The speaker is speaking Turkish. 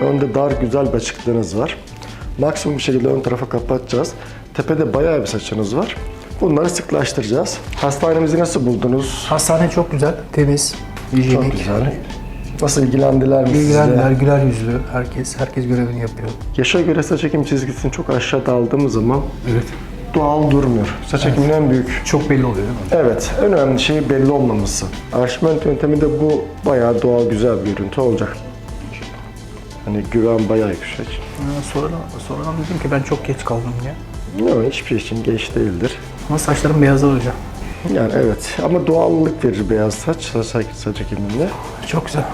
Önde dar güzel bir açıklığınız var. Maksimum bir şekilde ön tarafa kapatacağız. Tepede bayağı bir saçınız var. Bunları sıklaştıracağız. Hastanemizi nasıl buldunuz? Hastane çok güzel, temiz, Çok hijyenik. güzel. Nasıl ilgilendiler mi Bilgilendiler, sizle? güler yüzlü. Herkes, herkes görevini yapıyor. Yaşa göre saç ekim çizgisini çok aşağıda aldığımız zaman Evet. doğal durmuyor. Saç ekiminin en büyük Çok belli oluyor değil mi? Evet, en önemli şey belli olmaması. Arşiment yönteminde bu bayağı doğal, güzel bir görüntü olacak. Hani güven bayağı yüksek. Ha, sonradan, sonradan dedim ki ben çok geç kaldım diye. Yok, hiçbir şey için geç değildir. Ama saçlarım beyazlar hocam. Yani evet ama doğallık verir beyaz saç, saç, saç ekiminde. Çok güzel.